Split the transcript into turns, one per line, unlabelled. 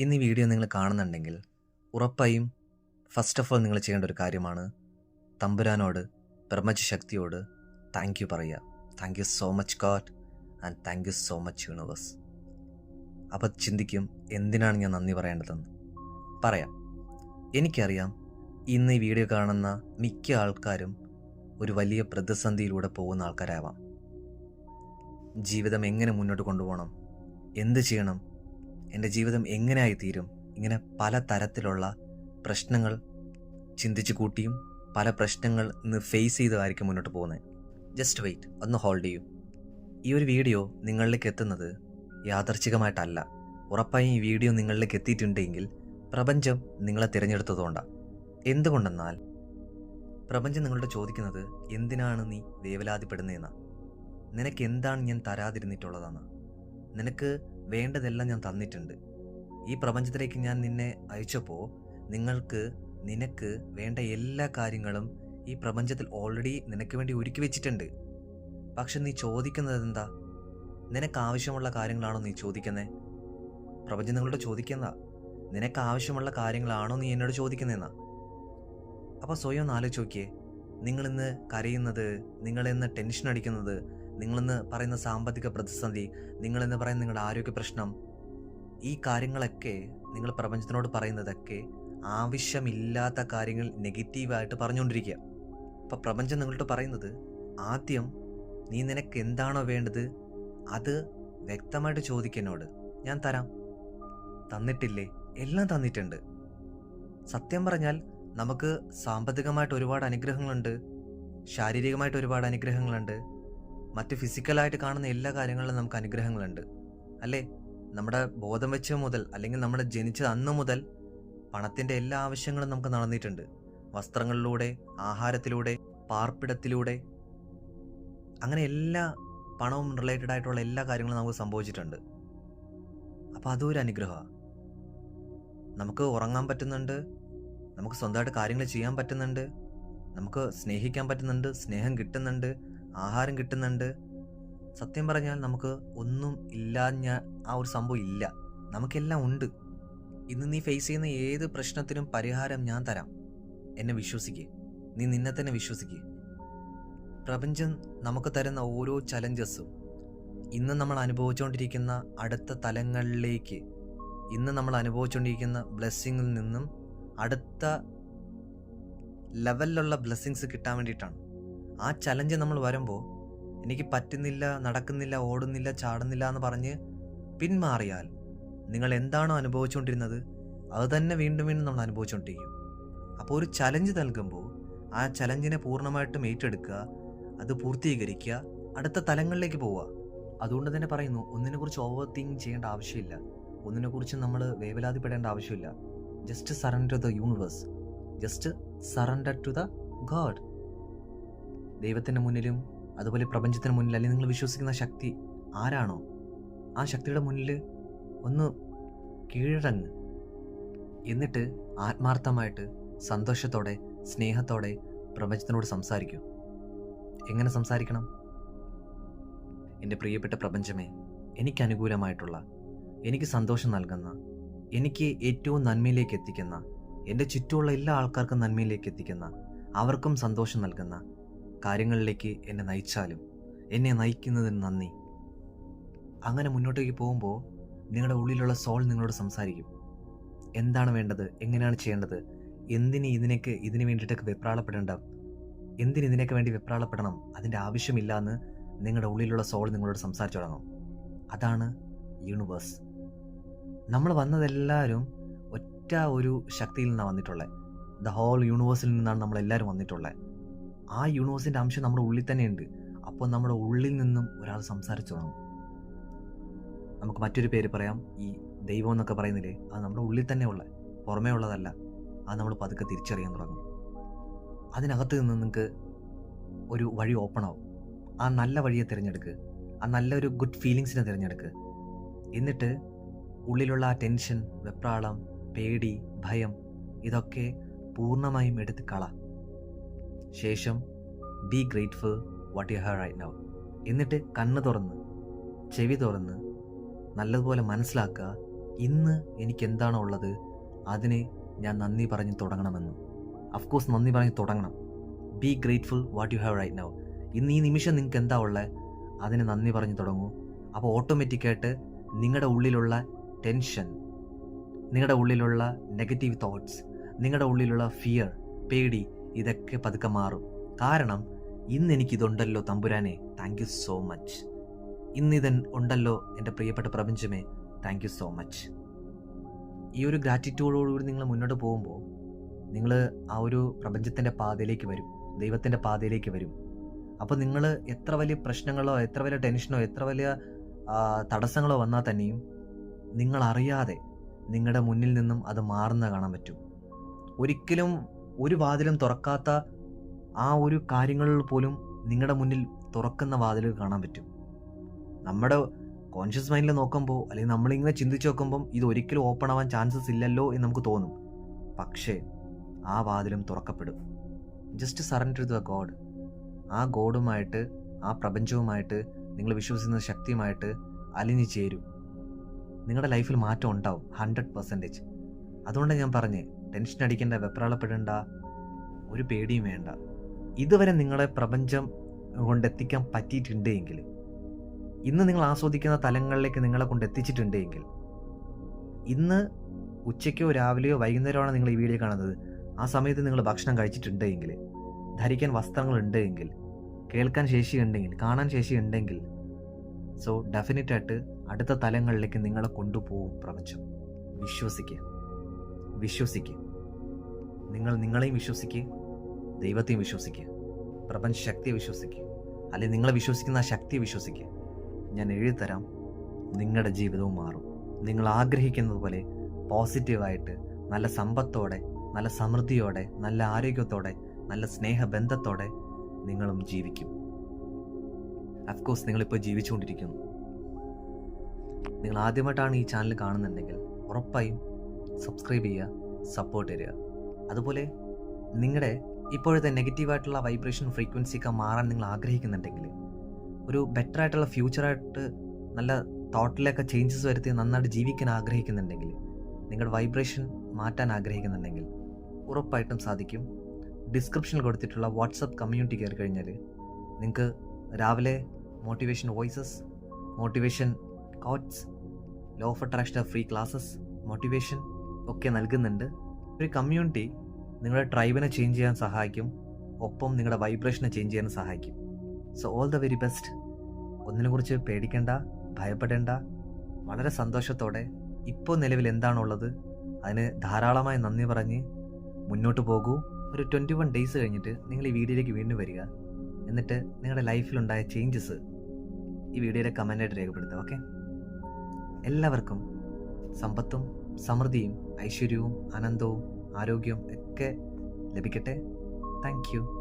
ഇന്ന് ഈ വീഡിയോ നിങ്ങൾ കാണുന്നുണ്ടെങ്കിൽ ഉറപ്പായും ഫസ്റ്റ് ഓഫ് ഓൾ നിങ്ങൾ ചെയ്യേണ്ട ഒരു കാര്യമാണ് തമ്പുരാനോട് പ്രപഞ്ച ശക്തിയോട് താങ്ക് യു പറയുക. Thank you so much God and thank you so much universe അപ്പോൾ ചിന്തിക്കും എന്തിനാണ് ഞാൻ നന്ദി പറയേണ്ടതെന്ന്. പറയാം. എനിക്കറിയാം ഇന്ന് ഈ വീഡിയോ കാണുന്ന മിക്ക ആൾക്കാരും ഒരു വലിയ പ്രതിസന്ധിയിലൂടെ പോകുന്ന ആൾക്കാരാവാം. ജീവിതം എങ്ങനെ മുന്നോട്ട് കൊണ്ടുപോകണം? എന്ത് ചെയ്യണം? എന്റെ ജീവിതം എങ്ങനെയായി തീരും ഇങ്ങനെ പല തരത്തിലുള്ള പ്രശ്നങ്ങൾ ചിന്തിച്ചു കൂട്ടിയും പല പ്രശ്നങ്ങൾ ഇന്ന് ഫേസ് ചെയ്തതായിരിക്കും മുന്നോട്ട് പോകുന്നത്. ജസ്റ്റ് വെയിറ്റ് ഒന്ന് ഹോൾഡ് ചെയ്യൂ. ഈ ഒരു വീഡിയോ നിങ്ങളിലേക്ക് എത്തുന്നത് യാദർച്ഛികമായിട്ടല്ല ഉറപ്പായും ഈ വീഡിയോ നിങ്ങളിലേക്ക് എത്തിയിട്ടുണ്ടെങ്കിൽ പ്രപഞ്ചം നിങ്ങളെ തിരഞ്ഞെടുത്തതുകൊണ്ടാണ് എന്തുകൊണ്ടെന്നാൽ പ്രപഞ്ചം നിങ്ങളോട് ചോദിക്കുന്നത് എന്തിനാണ് നീ വേവലാതിപ്പെടുന്നതെന്നാണ് നിനക്ക് എന്താണ് ഞാൻ തരാതിരുന്നിട്ടുള്ളതെന്ന്? നിനക്ക് വേണ്ടതെല്ലാം ഞാൻ തന്നിട്ടുണ്ട്. ഈ പ്രപഞ്ചത്തിലേക്ക് ഞാൻ നിന്നെ അയച്ചപ്പോൾ നിങ്ങൾക്ക് നിനക്ക് വേണ്ട എല്ലാ കാര്യങ്ങളും ഈ പ്രപഞ്ചത്തിൽ ഓൾറെഡി നിനക്ക് വേണ്ടി ഒരുക്കി വെച്ചിട്ടുണ്ട്. പക്ഷെ നീ ചോദിക്കുന്നത് എന്താ? നിനക്ക് ആവശ്യമുള്ള കാര്യങ്ങളാണോ നീ ചോദിക്കുന്നത് പ്രപഞ്ചം നിങ്ങളോട് ചോദിക്കുന്ന നിനക്ക് ആവശ്യമുള്ള കാര്യങ്ങളാണോ നീ എന്നോട് ചോദിക്കുന്നതെന്നാ അപ്പോൾ സ്വയം ഒന്ന് ആലോചിച്ച് നോക്കിയേ. നിങ്ങളിന്ന് കരയുന്നത് നിങ്ങളിന്ന് ടെൻഷൻ അടിക്കുന്നത് നിങ്ങളിന്ന് പറയുന്ന സാമ്പത്തിക പ്രതിസന്ധി നിങ്ങളിന്ന് പറയുന്ന നിങ്ങളുടെ ആരോഗ്യ പ്രശ്നം ഈ കാര്യങ്ങളൊക്കെ നിങ്ങൾ പ്രപഞ്ചത്തിനോട് പറയുന്നതൊക്കെ ആവശ്യമില്ലാത്ത കാര്യങ്ങൾ നെഗറ്റീവായിട്ട് പറഞ്ഞുകൊണ്ടിരിക്കുക. അപ്പം പ്രപഞ്ചം നിങ്ങളോട് പറയുന്നത് ആദ്യം നീ നിനക്ക് എന്താണോ വേണ്ടത് അത് വ്യക്തമായിട്ട് ചോദിക്കുന്നോട് ഞാൻ തരാം. തന്നിട്ടില്ലേ? എല്ലാം തന്നിട്ടുണ്ട്. സത്യം പറഞ്ഞാൽ നമുക്ക് സാമ്പത്തികമായിട്ട് ഒരുപാട് അനുഗ്രഹങ്ങളുണ്ട് ശാരീരികമായിട്ട് ഒരുപാട് അനുഗ്രഹങ്ങളുണ്ട് മറ്റ് ഫിസിക്കലായിട്ട് കാണുന്ന എല്ലാ കാര്യങ്ങളിലും നമുക്ക് അനുഗ്രഹങ്ങളുണ്ട്. അല്ലേ? നമ്മുടെ ബോധം വെച്ച മുതൽ അല്ലെങ്കിൽ നമ്മുടെ ജനിച്ച അന്ന് മുതൽ പണത്തിന്റെ എല്ലാ ആവശ്യങ്ങളും നമുക്ക് നടന്നിട്ടുണ്ട്. വസ്ത്രങ്ങളിലൂടെ ആഹാരത്തിലൂടെ പാർപ്പിടത്തിലൂടെ. അങ്ങനെ എല്ലാ പണവും റിലേറ്റഡ് ആയിട്ടുള്ള എല്ലാ കാര്യങ്ങളും നമുക്ക് സംഭവിച്ചിട്ടുണ്ട്. അപ്പോൾ അതും ഒരു അനുഗ്രഹമാണ് നമുക്ക് ഉറങ്ങാൻ പറ്റുന്നുണ്ട്. നമുക്ക് സ്വന്തമായിട്ട് കാര്യങ്ങൾ ചെയ്യാൻ പറ്റുന്നുണ്ട്. നമുക്ക് സ്നേഹിക്കാൻ പറ്റുന്നുണ്ട്. സ്നേഹം കിട്ടുന്നുണ്ട്. ആഹാരം കിട്ടുന്നുണ്ട്. സത്യം പറഞ്ഞാൽ നമുക്ക് ഒന്നും ഇല്ലാഞ്ഞ ആ ഒരു സംഭവം ഇല്ല. നമുക്കെല്ലാം ഉണ്ട്. ഇന്ന് നീ ഫേസ് ചെയ്യുന്ന ഏത് പ്രശ്നത്തിനും പരിഹാരം ഞാൻ തരാം. എന്നെ വിശ്വസിക്കുക നീ നിന്നെ തന്നെ വിശ്വസിക്കുക പ്രപഞ്ചം നമുക്ക് തരുന്ന ഓരോ ചലഞ്ചസും ഇന്ന് നമ്മൾ അനുഭവിച്ചുകൊണ്ടിരിക്കുന്ന അടുത്ത തലങ്ങളിലേക്ക് ഇന്ന് നമ്മൾ അനുഭവിച്ചുകൊണ്ടിരിക്കുന്ന ബ്ലെസ്സിങ്ങിൽ നിന്നും അടുത്ത ലെവലിലുള്ള ബ്ലെസ്സിങ്സ് കിട്ടാൻ വേണ്ടിയിട്ടാണ്. ആ ചലഞ്ച് നമ്മൾ വരുമ്പോൾ എനിക്ക് പറ്റുന്നില്ല നടക്കുന്നില്ല ഓടുന്നില്ല ചാടുന്നില്ല എന്ന് പറഞ്ഞ് പിന്മാറിയാൽ നിങ്ങൾ എന്താണോ അനുഭവിച്ചുകൊണ്ടിരുന്നത് അത് തന്നെ വീണ്ടും വീണ്ടും നമ്മൾ അനുഭവിച്ചുകൊണ്ടിരിക്കും. അപ്പോൾ ഒരു ചലഞ്ച് നൽകുമ്പോൾ ആ ചലഞ്ചിനെ പൂർണമായിട്ടും ഏറ്റെടുക്കുക അത് പൂർത്തീകരിക്കുക അടുത്ത തലങ്ങളിലേക്ക് പോവുക. അതുകൊണ്ട് തന്നെ പറയുന്നു ഒന്നിനെക്കുറിച്ച് ഓവർ തിങ്ക് ചെയ്യേണ്ട ആവശ്യമില്ല. ഒന്നിനെക്കുറിച്ച് നമ്മൾ വേവലാതിപ്പെടേണ്ട ആവശ്യമില്ല. Just surrender the universe just surrender to the God ദൈവത്തിന്റെ മുന്നിലും അതുപോലെ പ്രപഞ്ചത്തിന് മുന്നിൽ അല്ലെങ്കിൽ നിങ്ങൾ വിശ്വസിക്കുന്ന ശക്തി ആരാണോ ആ ശക്തിയുടെ മുന്നിൽ ഒന്ന് കീഴടങ്ങ്. എന്നിട്ട് ആത്മാർത്ഥമായിട്ട് സന്തോഷത്തോടെ സ്നേഹത്തോടെ പ്രപഞ്ചത്തിനോട് സംസാരിക്കൂ. എങ്ങനെ സംസാരിക്കണം? എന്റെ പ്രിയപ്പെട്ട പ്രപഞ്ചമേ എനിക്ക് അനുകൂലമായിട്ടുള്ള എനിക്ക് സന്തോഷം നൽകുന്ന എനിക്ക് ഏറ്റവും നന്മയിലേക്ക് എത്തിക്കുന്ന എന്റെ ചുറ്റുമുള്ള എല്ലാ ആൾക്കാർക്കും നന്മയിലേക്ക് എത്തിക്കുന്ന അവർക്കും സന്തോഷം നൽകുന്ന കാര്യങ്ങളിലേക്ക് എന്നെ നയിച്ചാലും എന്നെ നയിക്കുന്നതിന് നന്ദി. അങ്ങനെ മുന്നോട്ടേക്ക് പോകുമ്പോൾ നിങ്ങളുടെ ഉള്ളിലുള്ള സോൾ നിങ്ങളോട് സംസാരിക്കും. എന്താണ് വേണ്ടത്? എങ്ങനെയാണ് ചെയ്യേണ്ടത്? എന്തിന് ഇതിനേക്ക് ഇതിന് വേണ്ടിയിട്ടൊക്കെ വെപ്രാളപ്പെടേണ്ട എന്തിന് ഇതിനൊക്കെ വേണ്ടി വെപ്രാളപ്പെടണം? അതിന്റെ ആവശ്യമില്ല എന്ന് നിങ്ങളുടെ ഉള്ളിലുള്ള സോൾ നിങ്ങളോട് സംസാരിച്ചു തുടങ്ങും. അതാണ് യൂണിവേഴ്സ് നമ്മൾ വന്നതെല്ലാവരും ഒറ്റ ഒരു ശക്തിയിൽ നിന്നാണ് വന്നിട്ടുള്ളത് ദ ഹോൾ യൂണിവേഴ്സിൽ നിന്നാണ് നമ്മളെല്ലാവരും വന്നിട്ടുള്ളത് ആ യൂണിവേഴ്സിന്റെ അംശം നമ്മുടെ ഉള്ളിൽ തന്നെ ഉണ്ട് അപ്പോൾ നമ്മുടെ ഉള്ളിൽ നിന്നും ഒരാൾ സംസാരിച്ചു തുടങ്ങും നമുക്ക് മറ്റൊരു പേര് പറയാം. ഈ ദൈവം എന്നൊക്കെ പറയുന്നില്ലേ? അത് നമ്മുടെ ഉള്ളിൽ തന്നെ ഉള്ള പുറമേ ഉള്ളതല്ല. അത് നമ്മൾ പതുക്കെ തിരിച്ചറിയാൻ തുടങ്ങും. അതിനകത്ത് നിന്ന് നിങ്ങൾക്ക് ഒരു വഴി ഓപ്പൺ ആവും. ആ നല്ല വഴിയെ തിരഞ്ഞെടുക്കുക ആ നല്ലൊരു ഗുഡ് ഫീലിങ്സിനെ തിരഞ്ഞെടുക്കുക എന്നിട്ട് ഉള്ളിലുള്ള ആ ടെൻഷൻ വെപ്രാളം പേടി ഭയം ഇതൊക്കെ പൂർണമായും എടുത്ത് കള. ശേഷം be grateful what you have right now എന്നിട്ട് കണ്ണ് തുറന്ന് ചെവി തുറന്ന് നല്ലതുപോലെ മനസ്സിലാക്കുക ഇന്ന് എനിക്ക് എന്താണോ ഉള്ളത് അതിന് ഞാൻ നന്ദി പറഞ്ഞ് തുടങ്ങണമെന്ന്. അഫ്കോഴ്സ് നന്ദി പറഞ്ഞ് തുടങ്ങണം. Be grateful what you have right now ഇന്ന് ഈ നിമിഷം നിങ്ങൾക്ക് എന്താ ഉള്ളത് അതിന് നന്ദി പറഞ്ഞ് തുടങ്ങൂ. അപ്പോൾ ഓട്ടോമാറ്റിക്കായിട്ട് നിങ്ങളുടെ ഉള്ളിലുള്ള ടെൻഷൻ നിങ്ങളുടെ ഉള്ളിലുള്ള നെഗറ്റീവ് തോട്ട്സ് നിങ്ങളുടെ ഉള്ളിലുള്ള ഫിയർ പേടി ഇതൊക്കെ പതുക്കെ മാറും. കാരണം ഇന്ന് എനിക്കിതുണ്ടല്ലോ തമ്പുരാനെ താങ്ക് യു സോ മച്ച് ഇന്നിതൻ ഉണ്ടല്ലോ എന്റെ പ്രിയപ്പെട്ട പ്രപഞ്ചമേ താങ്ക് യു സോ മച്ച് ഈ ഒരു ഗ്രാറ്റിറ്റ്യൂഡോടുകൂടി നിങ്ങൾ മുന്നോട്ട് പോകുമ്പോൾ നിങ്ങൾ ആ ഒരു പ്രപഞ്ചത്തിന്റെ പാതയിലേക്ക് വരും ദൈവത്തിന്റെ പാതയിലേക്ക് വരും. അപ്പോൾ നിങ്ങൾ എത്ര വലിയ പ്രശ്നങ്ങളോ എത്ര വലിയ ടെൻഷനോ എത്ര വലിയ തടസ്സങ്ങളോ വന്നാൽ തന്നെയും നിങ്ങൾ അറിയാതെ നിങ്ങളുടെ മുന്നിൽ നിന്നും അത് മാറുന്ന കാണാൻ പറ്റും. ഒരിക്കലും ഒരു വാതിലും തുറക്കാത്ത ആ ഒരു കാര്യങ്ങളിൽ പോലും നിങ്ങളുടെ മുന്നിൽ തുറക്കുന്ന വാതിലുകൾ കാണാൻ പറ്റും. നമ്മുടെ കോൺഷ്യസ് മൈൻഡിൽ നോക്കുമ്പോൾ അല്ലെങ്കിൽ നമ്മളിങ്ങനെ ചിന്തിച്ച് നോക്കുമ്പം ഇത് ഒരിക്കലും ഓപ്പൺ ആവാൻ ചാൻസസ് ഇല്ലല്ലോ എന്ന് നമുക്ക് തോന്നും. പക്ഷേ ആ വാതിലും തുറക്കപ്പെടും. Just surrender to the God ആ ഗോഡുമായിട്ട് ആ പ്രപഞ്ചവുമായിട്ട് നിങ്ങൾ വിശ്വസിക്കുന്ന ശക്തിയുമായിട്ട് അലിഞ്ഞു ചേരും. നിങ്ങളുടെ ലൈഫിൽ മാറ്റം ഉണ്ടാവും. ഹൺഡ്രഡ് പെർസെന്റേജ് അതുകൊണ്ടാണ് ഞാൻ പറഞ്ഞേ ടെൻഷൻ അടിക്കേണ്ട വെപ്രാളപ്പെടേണ്ട ഒരു പേടിയും വേണ്ട. ഇതുവരെ നിങ്ങളെ പ്രപഞ്ചം കൊണ്ടെത്തിക്കാൻ പറ്റിയിട്ടുണ്ട് എങ്കിൽ ഇന്ന് നിങ്ങൾ ആസ്വദിക്കുന്ന തലങ്ങളിലേക്ക് നിങ്ങളെ കൊണ്ട് എത്തിച്ചിട്ടുണ്ട് എങ്കിൽ ഇന്ന് ഉച്ചയ്ക്കോ രാവിലെയോ വൈകുന്നേരമാണ് നിങ്ങൾ ഈ വീഡിയോ കാണുന്നത്. ആ സമയത്ത് നിങ്ങൾ ഭക്ഷണം കഴിച്ചിട്ടുണ്ട് എങ്കിൽ ധരിക്കാൻ വസ്ത്രങ്ങൾ ഉണ്ട് എങ്കിൽ കേൾക്കാൻ ശേഷിയുണ്ടെങ്കിൽ കാണാൻ ശേഷിയുണ്ടെങ്കിൽ സോ ഡെഫിനറ്റായിട്ട് അടുത്ത തലങ്ങളിലേക്ക് നിങ്ങളെ കൊണ്ടുപോകും പ്രപഞ്ചം. വിശ്വസിക്കുക. വിശ്വസിക്കുക നിങ്ങൾ നിങ്ങളെയും വിശ്വസിക്കുക ദൈവത്തെയും വിശ്വസിക്കുക പ്രപഞ്ച ശക്തിയെ വിശ്വസിക്കുക അല്ലെങ്കിൽ നിങ്ങളെ വിശ്വസിക്കുന്ന ആ ശക്തിയെ വിശ്വസിക്കുക ഞാൻ എഴുതിത്തരാം നിങ്ങളുടെ ജീവിതവും മാറും. നിങ്ങൾ ആഗ്രഹിക്കുന്നത് പോലെ പോസിറ്റീവായിട്ട് നല്ല സമ്പത്തോടെ നല്ല സമൃദ്ധിയോടെ നല്ല ആരോഗ്യത്തോടെ നല്ല സ്നേഹബന്ധത്തോടെ നിങ്ങളും ജീവിക്കും. അഫ്കോഴ്സ് നിങ്ങളിപ്പോൾ ജീവിച്ചുകൊണ്ടിരിക്കുന്നു. നിങ്ങൾ ആദ്യമായിട്ടാണ് ഈ ചാനൽ കാണുന്നുണ്ടെങ്കിൽ ഉറപ്പായും സബ്സ്ക്രൈബ് ചെയ്യുക സപ്പോർട്ട് തരിക. അതുപോലെ നിങ്ങളുടെ ഇപ്പോഴത്തെ നെഗറ്റീവായിട്ടുള്ള വൈബ്രേഷൻ ഫ്രീക്വൻസി ഒക്കെ മാറാൻ നിങ്ങൾ ആഗ്രഹിക്കുന്നുണ്ടെങ്കിൽ ഒരു ബെറ്റർ ആയിട്ടുള്ള ഫ്യൂച്ചറായിട്ട് നല്ല തോട്ടിലൊക്കെ ചേഞ്ചസ് വരുത്തി നന്നായിട്ട് ജീവിക്കാൻ ആഗ്രഹിക്കുന്നുണ്ടെങ്കിൽ നിങ്ങളുടെ വൈബ്രേഷൻ മാറ്റാൻ ആഗ്രഹിക്കുന്നുണ്ടെങ്കിൽ ഉറപ്പായിട്ടും സാധിക്കും. ഡിസ്ക്രിപ്ഷനിൽ കൊടുത്തിട്ടുള്ള വാട്സപ്പ് കമ്മ്യൂണിറ്റി കയറി കഴിഞ്ഞാൽ നിങ്ങൾക്ക് രാവിലെ motivation voices motivation quotes law of attraction free classes motivation ഒക്കെ നൽകുന്നുണ്ട്. ഒരു കമ്മ്യൂണിറ്റി നിങ്ങളുടെ ട്രൈബിനെ ചേഞ്ച് ചെയ്യാൻ സഹായിക്കും. ഒപ്പം നിങ്ങളുടെ വൈബ്രേഷനെ ചേഞ്ച് ചെയ്യാൻ സഹായിക്കും. So all the very best ഒന്നിനെക്കുറിച്ച് പേടിക്കേണ്ട ഭയപ്പെടേണ്ട. വളരെ സന്തോഷത്തോടെ ഇപ്പോൾ നിലവിൽ എന്താണുള്ളത്? അതിന് ധാരാളമായി നന്ദി പറഞ്ഞ് മുന്നോട്ട് പോകൂ. ഒരു ട്വന്റി വൺ ഡേയ്സ് കഴിഞ്ഞിട്ട് നിങ്ങൾ ഈ വീഡിയോയിലേക്ക് വീണ്ടും വരിക. എന്നിട്ട് നിങ്ങളുടെ ലൈഫിലുണ്ടായ ചേഞ്ചസ് ഈ വീഡിയോയുടെ കമന്റായിട്ട് രേഖപ്പെടുത്തുക ഓക്കെ എല്ലാവർക്കും സമ്പത്തും സമൃദ്ധിയും ഐശ്വര്യവും ആനന്ദവും ആരോഗ്യവും ഒക്കെ ലഭിക്കട്ടെ. താങ്ക്